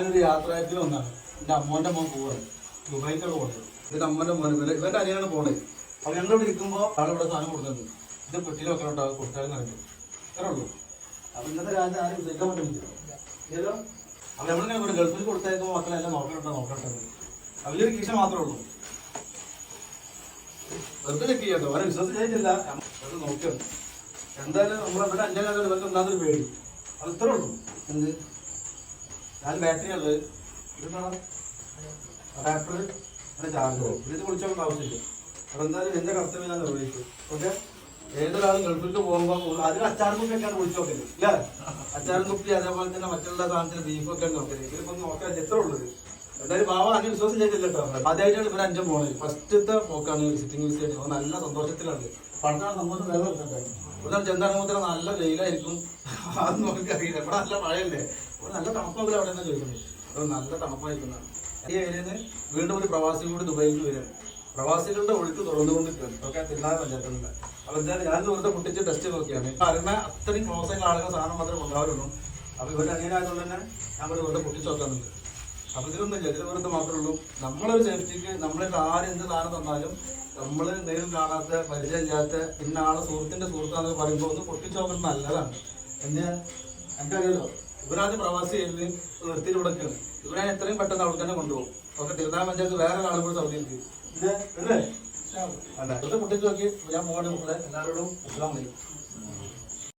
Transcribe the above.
ഞാനൊരു യാത്രയത്തിൽ ഒന്നാണ് എന്റെ അമ്മോന്റെ മോൻ പോവാണ്. ദുബായിക്കാണ് പോകുന്നത് ഇത് അമ്മന്റെ മോൻ ഇവരെ ഇവന്റെ അനിയാണ് പോണത്. അപ്പോൾ ഞങ്ങളിവിടെ ഇരിക്കുമ്പോൾ ആളിവിടെ സാധനം കൊടുക്കുന്നത് ഇത് പെട്ടിയിൽ വെക്കണം കേട്ടോ കൊടുത്താലും നടക്കും ഇത്രേ ഉള്ളൂ. അപ്പോൾ ഇന്നത്തെ രാജ്യം ആരും വിശ്വസിക്കാൻ പറ്റുന്നില്ല. ഏതോ അപ്പോൾ നമ്മളിങ്ങനെ ഇവിടെ ഗൾഫിൽ കൊടുത്തേക്കുമ്പോൾ മക്കളെല്ലാം നോക്കണ്ടോ നോക്കട്ടെ അതിലൊരു കീശ മാത്രമേ ഉള്ളൂ. വെറുതെ ചെക്ക് ചെയ്യാട്ടോ അവരെ വിശ്വസിച്ചില്ല അത് നോക്കിയത് എന്തായാലും നമ്മളിവിടെ അഞ്ചാം കാലം ഇവർക്ക് ഉണ്ടാകുന്നൊരു പേടി. അത് ഇത്രേ ഉള്ളൂ. എന്ത്? നാല് ബാറ്ററി ഉള്ളത്. അഡാപ്റ്റർ അഡാപ്റ്റർ ചാർജ് പോകും ഇത് വിളിച്ചോണ്ട് ആവശ്യമില്ല. അപ്പൊ എന്തായാലും എന്റെ കർത്തവ്യം ഞാൻ നിർവഹിച്ചു ഓക്കെ? ഏതൊരാളും ഗൾഫിലേക്ക് പോകുമ്പോൾ അതിന് അച്ചാറും കുപ്പിയൊക്കെയാണ് വിളിച്ചു നോക്കൽ. ഇല്ല? അച്ചാറും കുപ്പി അതേപോലെ തന്നെ മറ്റുള്ള സാധനത്തിന് ബീഫൊക്കെയാണ് നോക്കൽ. ഇതിലിപ്പോ നോക്കാൻ എത്ര ഉള്ളത്? എന്തായാലും ബാബ അങ്ങനെ വിശ്വാസം ചെയ്തില്ല കേട്ടോ ആദ്യമായിട്ടാണ് ഇവിടെ അഞ്ചും പോണത് ഫസ്റ്റത്തെ പോക്കാണ് വിസിറ്റിംഗ് വിസിറ്റ് ചെയ്യുന്നത് നല്ല സന്തോഷത്തിലാണ്. പണ്ടാണ് സന്തോഷം വേറെ ഇവിടെ ചെന്താനമുദ്ര നല്ല വെയിലായിരിക്കും. അത് നോക്കി അറിയില്ല. ഇവിടെ നല്ല മഴയല്ലേ? ഇവിടെ നല്ല തണുപ്പൊക്കെ അവിടെ തന്നെ ചോദിക്കുന്നത്. അത് നല്ല തണുപ്പായിരിക്കുന്നതാണ് ഈ ഏരിയയിൽ നിന്ന് വീണ്ടും ഒരു പ്രവാസി കൂടി ദുബൈയിൽ വരികയാണ്. പ്രവാസികളുടെ ഒഴുക്ക് തുറന്നുകൊണ്ടിരിക്കുകയാണ് ഓക്കെ തിരുനാൾ പഞ്ചായത്തുണ്ട് അപ്പൊ എന്തായാലും ഞാൻ ദൂരത്തെ പൊട്ടിച്ച് ടെസ്റ്റ് നോക്കിയാണ്. അറിയുന്ന അത്രയും ക്ലോസ് ആയിട്ടുള്ള ആളുകൾ സാധനം മാത്രമേ ഉണ്ടാവുള്ളൂ അപ്പൊ ഇവരുടെ അനിയനായതുകൊണ്ട് തന്നെ ഞാൻ ഇവിടെ ദൂരത്തെ പൊട്ടിച്ച് നോക്കാറുണ്ട്. അപ്പൊ ഇതിലൊന്നുമില്ല. ഇതിൽ വെറുതെ മാത്രമേ ഉള്ളൂ. നമ്മളൊരു സേഫ്റ്റിക്ക് ആര് എന്ത് സാധനം തന്നാലും നമ്മൾ നേരിൽ കാണാത്ത പരിചയമില്ലാത്ത ഇന്ന ആളെ സുഹൃത്തിന്റെ സുഹൃത്താണെന്ന് പറയുമ്പോൾ ഒന്ന് പൊട്ടിച്ചോക്കുന്നത് നല്ലതാണ്. എന്നെ എനിക്കറിയാലോ ഇവരാദ്യം പ്രവാസി ആയിരുന്നു. നിർത്തിയിട്ട് കൊടുക്കുകയാണ് ഇവരെ എത്രയും പെട്ടെന്ന് അവിടെ തന്നെ കൊണ്ടുപോകും. ഒക്കെ തിരുനാൾ പഞ്ചായത്ത് വേറെ കൂടെ സൗദിയിലേക്ക് ഇത് അല്ലേ? അല്ല? ഇത് പൊട്ടിച്ച് നോക്കി. ഞാൻ മക്കളെ എല്ലാവരോടും ഇസ്ലാം വിളിക്കും